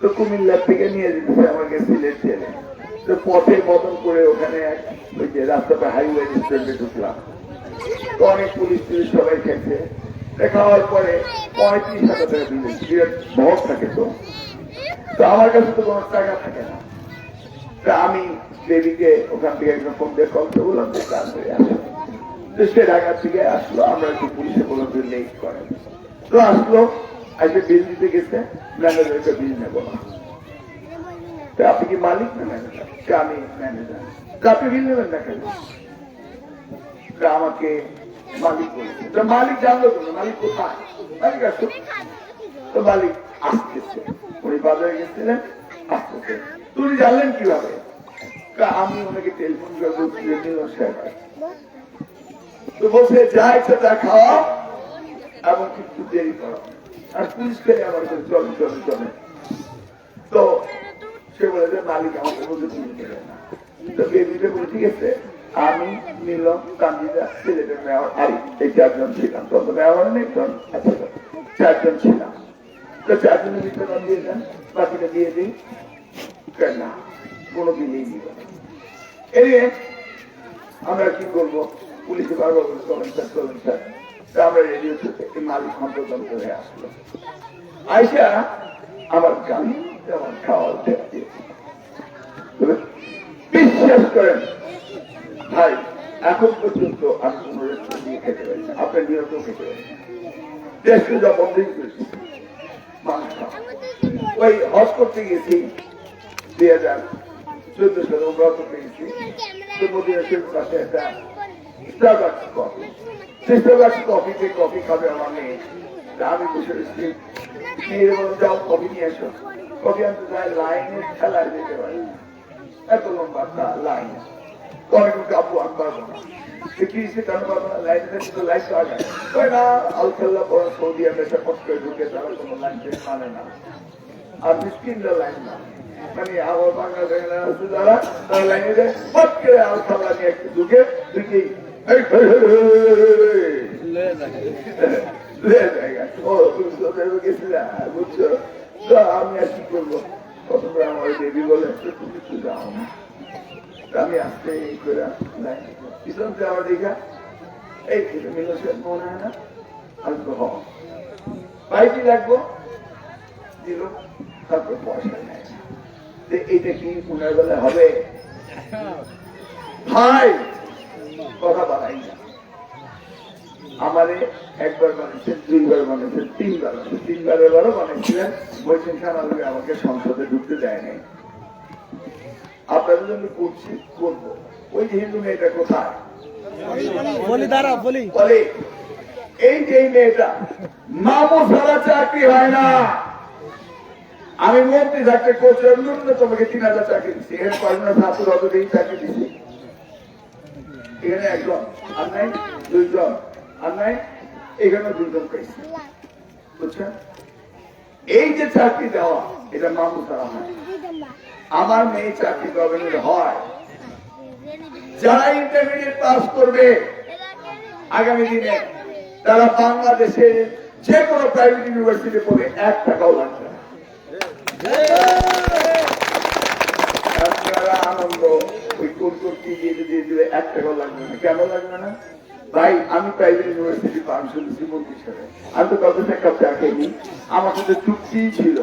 তো কুমিল্লার থেকে নিয়ে যেতেছে আমাকে সিলেট জেলে তো পথে বদল করে ওখানে ওই যে রাস্তাটা হাইওয়ে রেস্টুরেন্টে ঢুকলাম। তো অনেক পুলিশ টুলিশ সবাই খেয়েছে খাওয়ার পরে পঁয়ত্রিশ হাজার টাকা দিল সিগারেট ভর থাকে তো। তো আমার কাছে তো কোনো টাকা থাকে না। তা আমি দেবীকে ওখান থেকে একজন ফোন দিয়ে কল করে বললাম যে কাজ হয়ে আসো। তো সে ঢাকা থেকে আসলো। আমরা একটু পুলিশে বললাম যে লেট করে তো আসলো। আজকে বিল দিতে গেছে ম্যানেজারকে বিল নেব না। আপনি কি মালিক না ম্যানেজার? আমি ম্যানেজার। তা আপনি বিল নেবেন না কেন? আমাকে মালিক বলেছে মালিক জানলো তো মালিক কোথায়? মালিক আসো তো মালিক আসতেছে। উনি বাজারে গেছিলেন, আসতেছে। তো উনি জানলেন কীভাবে? আমি ওনাকে টেলিফোন করে বলছি। তো বলছে, যা ইচ্ছা তা খাওয়া এবং কিছু দেরি করো। আর পুলিশ খেলে আমার চলে চলে চলে তো সে বলে যে, মালিক আমাকে বলতে তুমি তো বেবিটা বলে, ঠিক আছে। আমি, নিলাম, কান্দিদা সিলেটের মেয়র, আরি, এই চারজন ছিলাম। তত মেয়র নেই চারজন ছিলাম। তো চারজনের ভিতরে দিয়ে দেন, বাকিটা দিয়ে দিই। না, কোনো দিনই দিব এই আমরা কি করব? পুলিশে বারবার বলে, চলেন স্যার স্যার। আমরা রেডিও থেকে মালিক সম্প্রদান করে আসলো আইসা আমার গাড়ি আমার দিয়েছে। বিশ্বাস করেন, ভাই, এখন পর্যন্ত আমি কোন রেস্টুরেন্ট দিয়ে খেতে পারি আপনার নিয়ন্ত্রণ খেতে পারি যা বন্ধই করেছি ওই হজ করতে গেছি, দুই হাজার চোদ্দ সালে ওমরা করতে গেছি। তো শরীফ কাছে একটা স্টারবাক্স কফি কফিতে কফি খাবে আমার মেয়ে বলো কফি নিয়ে কফি আনতে যায় লাইনে খেলায় যেতে লাইন। অনেক কাপু আমি পারব না সে কেন পারব না, লাইনে পাওয়া যায়। কয় না, আল খেলা পরে সৌদি আরবে কষ্ট করে তারা কোনো লাইন মানে না। আর মিসকিনরা লাইন না। মানে আমার তারা লাইনে দেয় পট বুঝছ? তো আমি আর কি করব প্রথমে আমার দেবী বলে তুমি না তা আমি আসতে এই করে ইসলাম যে আমার দেখা থেকে মিলো মনে হয় না তো হ বাইকে লাগবো দিল তারপর পয়সা নেয় এইটা কি পুনের বেলা হবে ভাই কথা বাড়াই না। আমারে একবার বানিয়েছেন দুইবার বানিয়েছেন তিনবার তিনবার এবারও বানিয়েছিলেন বলছেন খান আমাকে সংসদে ঢুকতে দেয় নাই। আপনাদের জন্য করছি করব। ওই যে হিন্দু মেয়েটা কোথায়? বলি দাঁড়া বলি। বলে এই যে মেয়েটা মামু ছাড়া চাকরি হয় না। আমি মন্ত্রী থাকতে করছি ন্যূনতমকে তিন হাজার চাকরি দিচ্ছি। এখানে কয়েকজন ছাত্র অত চাকরি দিচ্ছি। এখানে একজন, আর নাই দুইজন, আর নাই এখানে দুইজন পেয়েছি। বুঝছেন? এই যে চাকরি দেওয়া, এটা মামু ছাড়া হয় আমার মেয়ে চাকরি গভর্নমেন্ট হয়, যারা ইন্টারমিডিয়েট পাস করবে, আগামী দিনে তারা বাংলাদেশে যে কোনো প্রাইভেট ইউনিভার্সিটি পড়ে এক টাকাও লাগবে আনন্দ ওই কোন গিয়ে যদি দিলে এক টাকাও লাগবে না। কেন লাগবে না? ভাই, আমি প্রাইভেট ইউনিভার্সিটি পারমিশন দিচ্ছি মন্ত্রী আমি তো কত টাকা চাকরি আমার সাথে চুক্তি ছিল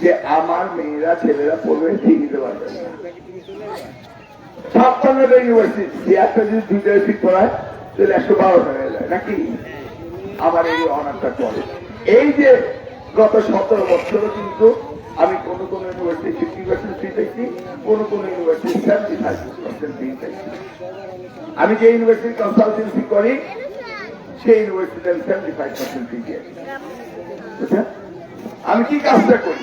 যে আমার মেয়েরা, ছেলেরা পড়বে, ঠিক দিতে পারবে না। ছাপ্পান্নটা ইউনিভার্সিটি একটা যদি দুইটা সিট পড়ায়, তাহলে একশো বারো হয়ে যায়। নাকি? আমার এই অনারটা করে এই যে গত সতেরো বছরও কিন্তু আমি কোন কোন ইউনিভার্সিটি ফিফটি পার্সেন্ট ফি পেয়েছি কোন কোন ইউনিভার্সিটি সেভেন্টি ফাইভ আমি যে ইউনিভার্সিটি কনসালটেন্সি করি, সেই ইউনিভার্সিটি আমি সেভেন্টি ফাইভ পার্সেন্ট ফি আমি কি কাজটা করি?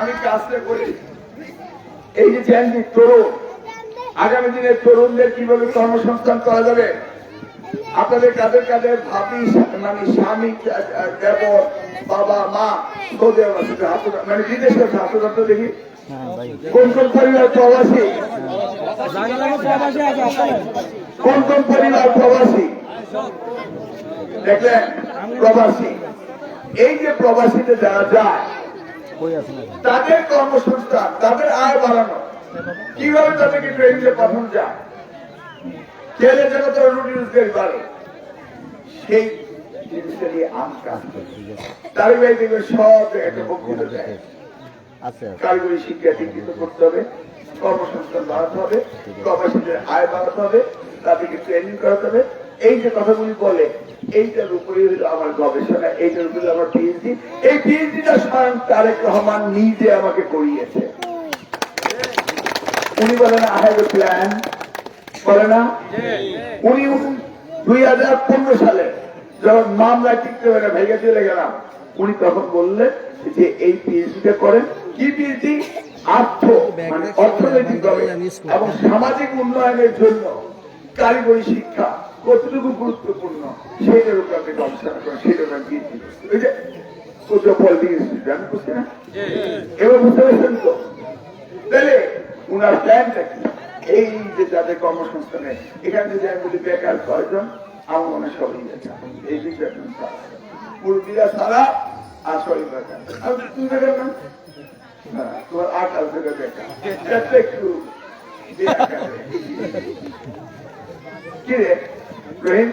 আমি কাজটা করি এই যে চ্যান্ডি তরুণ। আগামী দিনে তরুণদের কীভাবে কর্মসংস্থান করা যাবে? আপনাদের কাদের কাদের ভাবি মানে স্বামী দেবর বাবা, মা সৌদি আরব মানে বিদেশে হাত উঠাতে দেখি। কোন কোন পরিবার প্রবাসী? কোন কোন পরিবার প্রবাসী? দেখলেন, প্রবাসী। এই যে প্রবাসীতে যারা যায়, তাদের কর্মসংস্থান, তাদের আয় বাড়ানো, কীভাবে তাদেরকে ট্রেনিংয়ে পাঠানো যায়? ছেলে যেন তারা রুটি রোজগার বাড়ে সেই দেখবে সব একটা বক্তৃতা দেয় কারিগরি শিক্ষা শিক্ষিত করতে হবে কর্মসংস্থান বাড়াতে হবে কর্মসংস্থানের আয় বাড়াতে হবে তাদেরকে ট্রেনিং করাতে হবে। এই যে কথাগুলি বলে এইটার উপরে হলো আমার গবেষণা এইটার উপরে আমার পিএইচডি এই পিএইচডিটা স্বয়ং তারেক রহমান নিজে আমাকে করিয়েছে। উনি বলেন আই হ্যাভ এ প্ল্যান বলে না? উনি দুই হাজার পনেরো সালে যখন মামলায় টিকতে পারে ভেঙে চলে গেলাম উনি তখন বললেন যে এই পিএইচডিটা করেন। কি পিএইচডি আর্থ মানে অর্থনৈতিকভাবে এবং সামাজিক উন্নয়নের জন্য। কারিগরি শিক্ষা কতটুকু গুরুত্বপূর্ণ সেটার উপর আপনি গবেষণা করেন সেটার উপর পিএইচডি ওই যে আমি বুঝছি না এবার বুঝতে পারছেন তো? তাহলে উনার প্ল্যানটা কি? এই যে যাদের কর্মসংস্থানে এখানে যদি আমি বলি বেকার কয়জন মনে হয় সবই বেকার এই ছাড়া মুরব্বীরা ছাড়া আর আর তুমি বেকার না হ্যাঁ, তোমার আট আট থেকে বেকার একটা। কি রে? রহিম?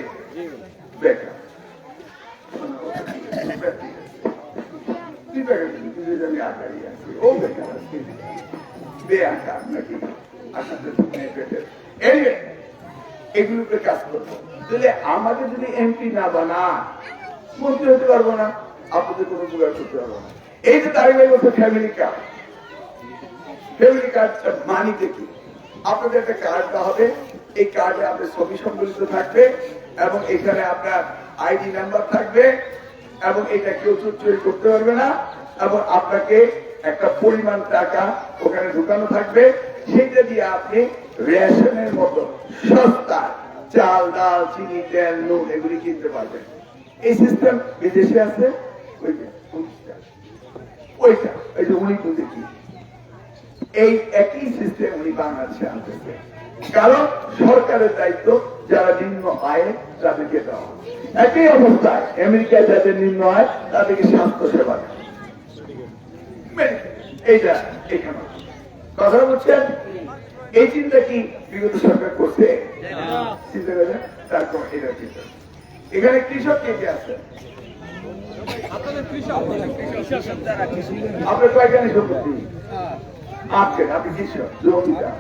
যদি আমি আকারই আছি। ও বেকার আছে বেআকার নাকি? আকাশের দুনিয়ায় পেটের Anyway, এগুলোতে কাজ করব। তাহলে আমাদের যদি এমপি না বানা মন্ত্রী হতে পারব না। আপনাদের কোনো জোগাড় করতে পারব না। এই যে তারিখ বলছে ফ্যামিলি কার্ড ফ্যামিলি কার্ডটা মানি দেখি আপনাদের একটা কার্ড দেওয়া হবে। এই কার্ডে আপনার ছবি সম্বলিত থাকবে এবং এখানে আপনার আইডি নাম্বার থাকবে এবং এটা কেউ চুরি করতে পারবে না এবং আপনাকে একটা পরিমাণ টাকা ওখানে ঢুকানো থাকবে। সেটা দিয়ে আপনি রেশনের মতো সস্তা চাল, ডাল, চিনি, তেল, নুন এগুলি কিনতে পারবেন। এই সিস্টেম বিদেশে আছে? এই একই সিস্টেম উনি বাংলাদেশে আনতেছে। কারণ সরকারের দায়িত্ব, যারা নিম্ন আয় তাদেরকে দেওয়া একই অবস্থায় আমেরিকায় যাদের নিম্ন আয়, তাদেরকে স্বাস্থ্য সেবা। এইটা এখানে। কথা বলছেন? এই চিন্তা কি বিগত সরকার করছে? চিন্তা করে তারপর এটা চিন্তা। এখানে কৃষক কে কে আছে? আপনার কয়খানি সম্পত্তি আছেন আপনি কৃষক জমিদার।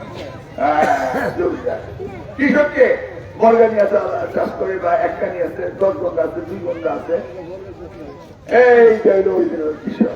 হ্যাঁ, জমিদার। কৃষককে বর্গানি আছে চাষ করে বা একখানি আছে দশ গন্ধা আছে দুই গন্ধা আছে। original কৃষক।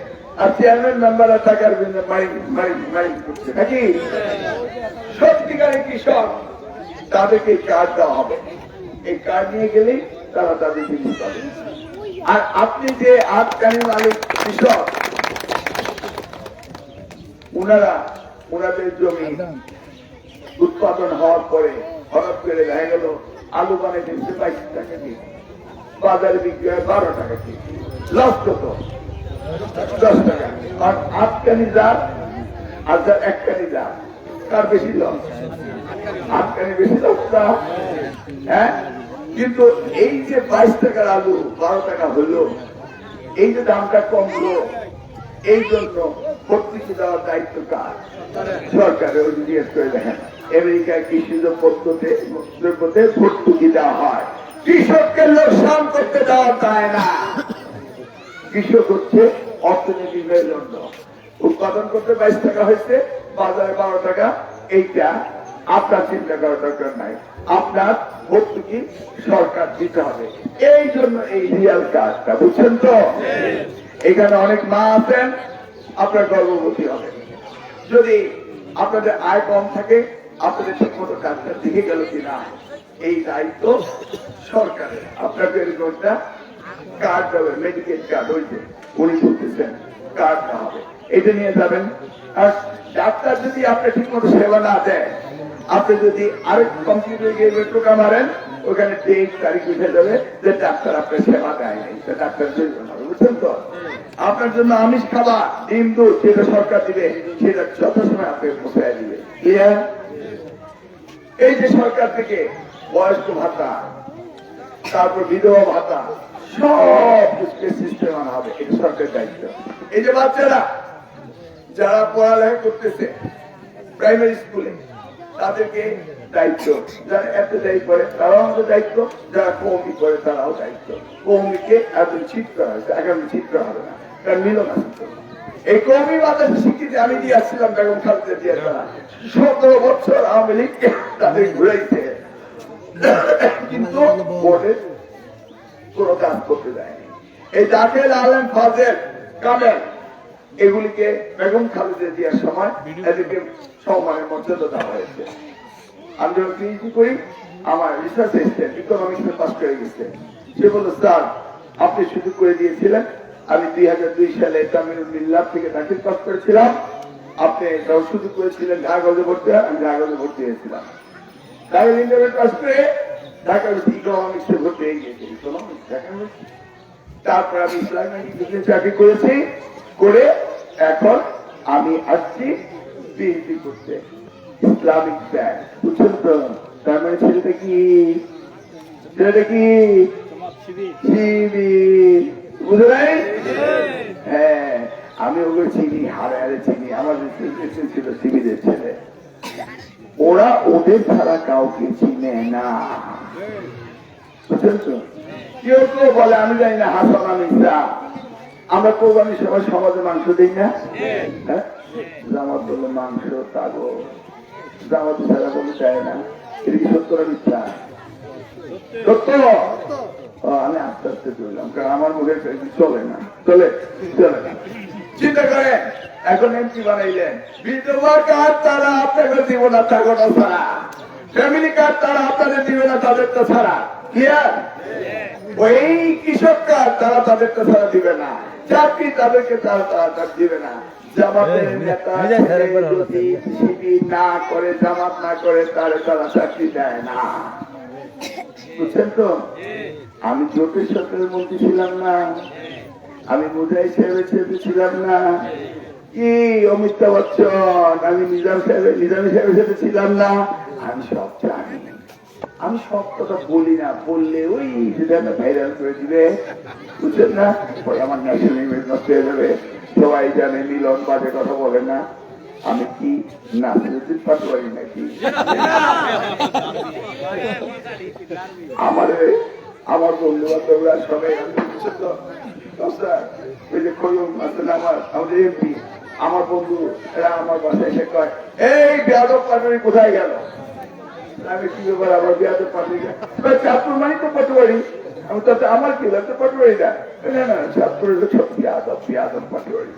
আর চেয়ারম্যান মেম্বাররা টাকার জন্য নাকি? সত্যিকারের কৃষক, তাদেরকে কার্ড দেওয়া হবে। এই কার্ড নিয়ে গেলেই তারা তাদের জিনিস পাবে আর আপনি যে আটকানি মালিক কৃষক, উনারা, উনাদের জমি উৎপাদন হওয়ার পরে হঠাৎ করে দেখা গেল, আলু বানিয়ে দিচ্ছে বাইশ টাকা কেজি, বাজারে বিক্রি হয় বারো টাকা কেজি। লস কত আর আর যার তার বেশি লস। আটকানি বেশি হ্যাঁ? কিন্তু এই যে বাইশ টাকার আলু, বারো টাকা হলো, এই যে দামটা কমলো, এই জন্য ভর্তুকি দেওয়ার দায়িত্ব কার? সরকারের জিজ্ঞেস করে দেখেন। আমেরিকায় কৃষিজ পদ্ধতি ভর্তুকি দেওয়া হয়? কৃষককে লোকসান করতে দেওয়া যায় না। কৃষক হচ্ছে অর্থনৈতিক মেরুদণ্ড উৎপাদন করতে বাইশ টাকা হয়েছে, বাজারে বারো টাকা, এইটা আপনার চিন্তা করার দরকার নাই। আপনার ভর্তুকি সরকার দিতে হবে। এই জন্য এই রিয়াল কার্ডটা বুঝছেন তো? এখানে অনেক মা আছেন, আপনার গর্ভবতী হবে। যদি আপনাদের আয় কম থাকে, আপনাদের ঠিক মতো কাজটা দিকে গেল কিনা, এই দায়িত্ব সরকারের। এরকম একটা কার্ড দেবে মেডিকেল কার্ড হইতে উনি বলতেছেন কার্ড দেওয়া হবে। এটা নিয়ে যাবেন। আর ডাক্তার যদি আপনি ঠিক মতো সেবা না দেয় আপনি যদি আরেক কম্পিউটার গিয়ে টোকা মারেন, ওখানে ডেট তারিখ উঠে যাবে যে ডাক্তার আপনার সেবা দেয়নি সে ডাক্তার বুঝছেন তো? আপনার জন্য আমিষ খাবার, ডিম, দুধ, যেটা সরকার দিবে, সেটা যথাসময় আপনি পৌঁছায় দিবে। এই যে সরকার থেকে বয়স্ক ভাতা, তারপর বিধবা ভাতা সব কিছু সিস্টেম আনা হবে, এটা সরকারের দায়িত্ব। এই যে বাচ্চারা, যারা পড়ালেখা করতেছে প্রাইমারি স্কুলে তাদেরকে করে হবে না। আমি দিয়ে বেগম জিয়া তারা বছর আওয়ামী তাদের ঘুরাইছে। কিন্তু কোনো কাজ করতে দেয়নি। এই জাকের আলম, ফাজেল, কামেল, এগুলিকে বেগম খালেদা জিয়ার সময় এদেরকে সম্মানের মর্যাদা দেওয়া হয়েছে। আমি যখন পিএইচডি করি, আমার রিসার্চ এসেন্ট ইকোনমিক্সে পাস করে গেছে। সে বলল, স্যার, আপনি সুযোগ করে দিয়েছিলেন। আমি দুই হাজার দুই সালে তামিলুল মিল্লার থেকে দাখিল পাস করেছিলাম। আপনি সুযোগ করেছিলেন ঢাকাগঞ্জে ভর্তি হয়, আমি ঢাকাগঞ্জে ভর্তি হয়েছিলাম। তাহলে ইন্টারনেট পাস করে ঢাকা ইকোনমিক্সে ভর্তি হয়ে গিয়েছে ইকোনমিক্স তারপর আমি ইসলামিক চাকরি করেছি, করে এখন আমি আসছি পিএইচডি করতে। ইসলামিক ব্যাংক বুঝছেন তো? তার মানে ছেলেটা কি? ছেলেটা কি? বুঝে নাই? হ্যাঁ আমি ওগুলো চিনি হারে হারে চিনি, আমার ছিল শিবিরের ছেলে। ওরা ওদের ছাড়া কাউকে চিনে না। তো কেউ কেউ বলে আমি জানি না হাসান আমি আমরা কোরবানির সময় সমাজে মাংস দিই না? হ্যাঁ? জামাত বলল মাংস তাগো। জামাত ছাড়া বলে চায় না। এটা কি সত্য না মিথ্যা? সত্য। আমি আস্তে আস্তে চললাম কারণ আমার মুখে চলে না। চলে চলে না। চিন্তা করেন এখন এমপি বানাইলেন। বিধবা কার্ড তারা আপনাকে দিব না তাগোটা ছাড়া। ফ্যামিলি কার্ড তারা আপনাদের দিবে না তাদের তো ছাড়া। ক্লিয়ার ওই কৃষক কার্ড তারা তাদেরকে ছাড়া দিবে না। চাকরি তাদেরকে তারা তারা দিবে না। জামাতের নেতা যদি শিবির না করে জামাত না করে তাহলে তারা চাকরি দেয় না। বুঝছেন তো? আমি জোটের সরকারের মন্ত্রী ছিলাম না। আমি মুজাই সাহেবের ছেলে ছিলাম না। কি অমিতাভ বচ্চন, আমি নিজাম সাহেবের নিজামী সাহেবের সাথে ছিলাম না। আমি সব জানি। আমি সব কথা বলি না, বললে ওই যেটা ভাইরাল করে দিবে। বুঝছেন না? পরে আমার ন্যাশনাল ইমেজ নষ্ট হয়ে যাবে। সবাই জানে মিলন বাজে কথা বলে না। আমি কি নাসিরুদ্দিন পাটোয়ারি নাকি? আমার আমার বন্ধু বান্ধবরা সবাই বুঝছেন ওই যে আছেন আমার আমাদের এমপি, আমার বন্ধু, এরা আমার বাসায় এসে কয়, এই বেয়াদব পাটোয়ারি কোথায় গেল? আমি কি ব্যাপার আবার বিয়াতে পাঠিয়ে চাঁদপুর মানে তো পাটোয়ারি। আমি তাতে আমার কি লাগতো পাটোয়ারি না না না চাঁদপুর হলো সব বিয়াদব বিয়াদব পাটোয়ারি।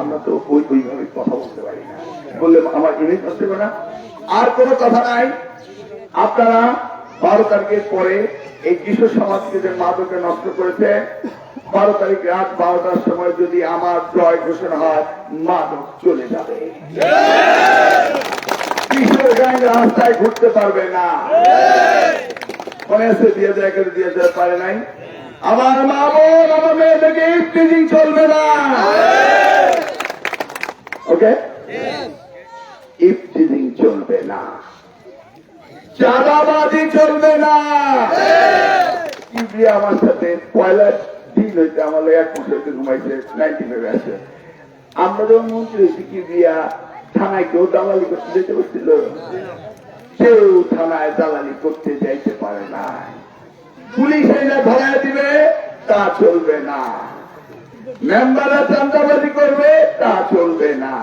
আমরা তো ওই ওইভাবে কথা বলতে পারি না। বললে আমার নষ্ট হবে না। আর কোনো কথা নাই। আপনারা বারো তারিখের পরে এই কিশোর সমাজকে যে মাদকে নষ্ট করেছে বারো তারিখ রাত বারোটার সময় যদি আমার জয় ঘোষণা হয় মাদক চলে যাবে। কিশোর গ্যাং রাস্তায় ঘুরতে পারবে না। মনে আছে দিয়ে দেয় করে দিয়ে দেওয়া পারে নাই। আমার মা বোন আমার মেয়েদেরকে ইফটিজিং চলবে না। ওকে ইফটিজিং চলবে না। চাঁদাবাজি চলবে না। ইবলি আমার সাথে পয়লা দিন হইতে আমার এক মাস হইতে ঘুমাইছে নাইনটি ফাইভে আছে আমরা যখন মন্ত্রী হয়েছি কি থানায় কেউ দালালি করতে যেতে পারছিল কেউ থানায় দালালি করতে যাইতে পারে না পুলিশ এনে ধরায় দিবে তা চলবে না। মেম্বাররা চান্দাবাজি করবে তা চলবে না।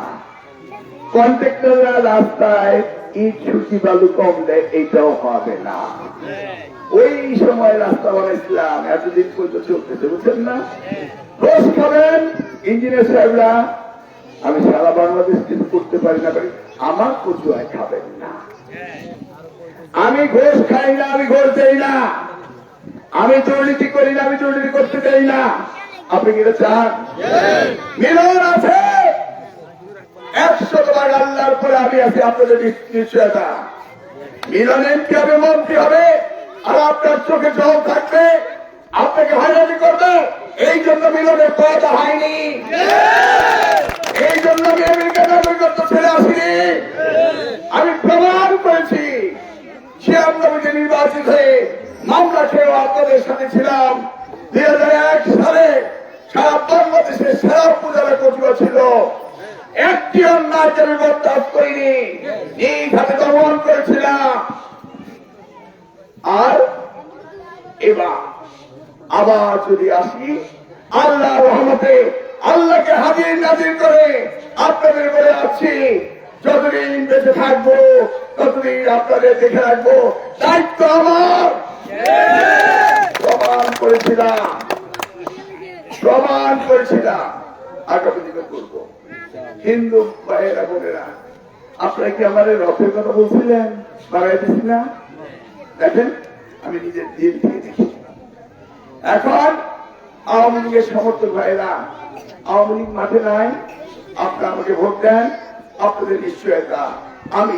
কন্ট্রাক্টররা রাস্তায় ইট ছুটি বালু কম দেয় এটাও হবে না। ওই সময় রাস্তা বানাইছিলাম এতদিন পর্যন্ত চলতেছে বুঝছেন না? রোজ খাবেন ইঞ্জিনিয়ার সাহেবরা আমি সারা বাংলাদেশ কিছু করতে পারি না পারি আমার কচুয়ায় খাবেন না। আমি ঘোষ খাই না আমি ঘোষ দেই না। আমি দুর্নীতি করি না আমি দুর্নীতি করতে চাই না। আপনি কি চান? মিলন আছে! একশো ভাগ আল্লাহর পরে আমি আছি আপনাদের নিশ্চয়তা। মিলন এমপি হবে, মন্ত্রী হবে, আর আপনার চোখে জল থাকবে, আপনাকে হয়রানি করবে। এই জন্য মিলনের পয়দা হয়নি। এই জন্য আমি আমেরিকা নাগরিকত্ব ছেড়ে আসিনি। আমি প্রমাণ করেছি সে ছিয়ানব্বইতে নির্বাচিত হয়ে মামলা খেয়েও আপনাদের সাথে ছিলাম। দুই হাজার এক সালে সারা বাংলাদেশে সেরা উপজেলা কচুয়া ছিল। একটি অন্যায় বরদাস্ত করিনি। এই হাতে দমন করেছিলাম। আর এবার, আবার যদি আসি, আল্লাহ রহমতে আল্লাহকে হাজির নাজির করে আপনাদের বলে আছি যতদিন বেঁচে থাকব, ততদিন আপনাদের দেখে রাখব, দায়িত্ব আমার। প্রমাণ করেছিলাম। প্রমাণ করেছিলাম। আগামী দিনে করব? হিন্দু ভাইয়েরা, বোনেরা, আপনারা কি আমার রথের কথা বলছিলেন? বাড়াই দিচ্ছি না? দেখেন, আমি নিজের দিল দিয়ে দেখি। এখন আওয়ামী লীগের সমর্থক ভাইরা আওয়ামী লীগ মাঠে নাই, আপনারা আমাকে ভোট দেন, আপনাদের নিশ্চয়তা আমি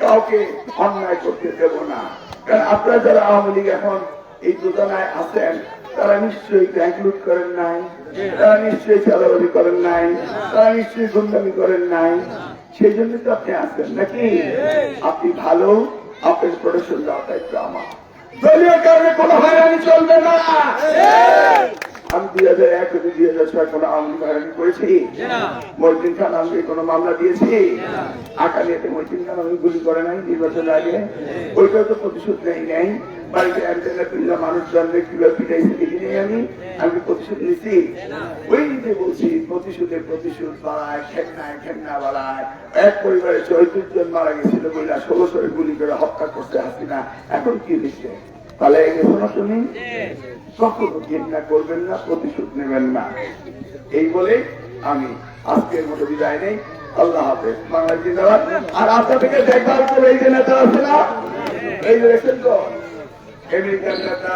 কাউকে অন্যায় করতে দেব না। কারণ আপনারা যারা আওয়ামী লীগ এখন এই যোজনায় আছেন তারা নিশ্চয়ই ব্যাংক লুট করেন নাই, তারা নিশ্চয়ই চালাবাজি করেন নাই, তারা নিশ্চয়ই গুন্ডামি করেন নাই। সেই জন্য তো আপনি আসবেন নাকি? আপনি ভালো, আপনার প্রোডাকশন তাই তো আমার। দলীয় কারণে কোনো হয়রানি চলবে না। আমি দুই হাজার এক দুই হাজার ছয় কোনো আওয়ামী লীগ করেছি? মহিদিন খান আমি কোনো মামলা দিয়েছি? আকালিয়াতে মহিদিন খান আমি গুলি করে নাই নির্বাচনের আগে। ওইটাও তো প্রতিশোধ নেই নাই। বাড়িতে অ্যান্টেনা তুললা মানুষ জন্মে কীভাবে পিটাইছে দেখি নেই আমি। আমি প্রতিশোধ নিছি? ওই যে বলছি প্রতিশোধ বাড়ায় খেলনায় খেলনা বাড়ায়। এক পরিবারে চৌত্রিশ জন মারা গেছিল বইলা ষোলো শোয়ে গুলি করে হত্যা করতে হাসিনা। এখন কি দিচ্ছে তাহলে গেছো না তুমি কখনো ঘৃণা করবেন না প্রতিশোধ নেবেন না। এই বলে আমি আজকের মতো বিদায় নেই। আল্লাহ হাফেজ। বাংলা জিন্দাবাদ। আর আপনাদেরকে দেখভাল করে এই যে নেতা আছে না? এই যে দেখছেন তো? আমেরিকার নেতা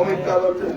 অমিতাভ বচ্চন